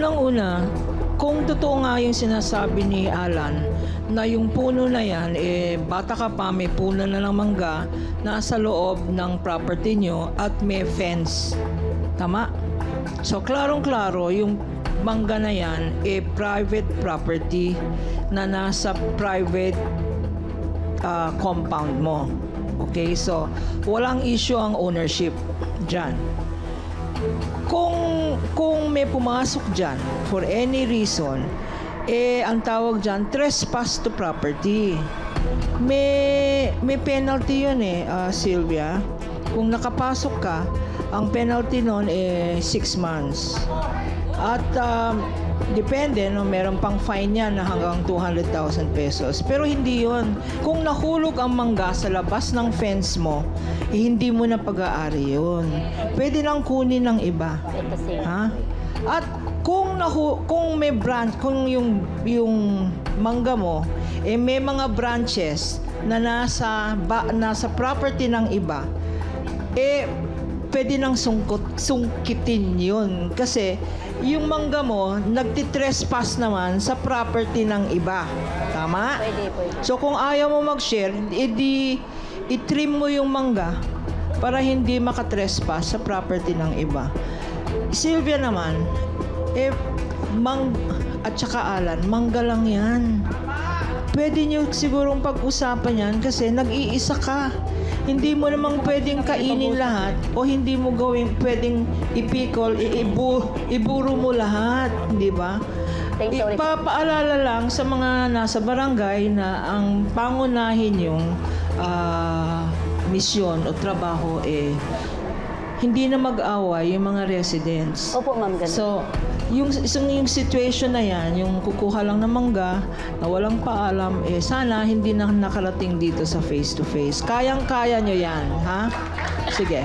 Unang-una, kung totoo nga yung sinasabi ni Alan na yung puno na yan, eh, bata ka pa, may puno na ng mangga, nasa loob ng property nyo at may fence. Tama? So, klarong-klaro, yung mangga na yan, eh, private property na nasa private ah, compound mo. Okay? So, walang issue ang ownership dyan kung may pumasok diyan for any reason eh ang tawag diyan trespass to property. May may penalty yun eh ah, Sylvia. Kung nakapasok ka ang penalty noon eh 6 months. At um, depende no meron pang fine yan na hanggang 200,000 pesos pero hindi yon kung nahulog ang mangga sa labas ng fence mo eh, hindi mo na pag-aari yun pwede lang kunin ng iba. Ha? At kung nahu kung may branch, kung yung yung mangga mo eh may mga branches na nasa ba, nasa property ng iba, eh pwede nang sungkot sungkitin 'yun kasi yung mangga mo nagtitrespass naman sa property ng iba. Tama? Pwede, pwede. So kung ayaw mo mag-share, edi i-trim mo yung mangga para hindi makatrespass sa property ng iba. Sylvia naman, eh, mang, at saka Alan, mangga lang yan. Pwede nyo sigurong pag-usapan yan kasi nag-iisa ka. Hindi mo namang pwedeng kainin lahat o hindi mo gawing pwedeng ipikol, iibu, iburo mo lahat, di ba? Ipapaalala lang sa mga nasa barangay na ang pangunahin yung ah, misyon o trabaho eh hindi na mag-away yung mga residents. Opo, ma'am, ganun. So, yung, yung, yung situation na yan, yung kukuha lang ng mangga na walang paalam, eh sana hindi na nakarating dito sa face-to-face. Kayang-kaya nyo yan, ha? Sige.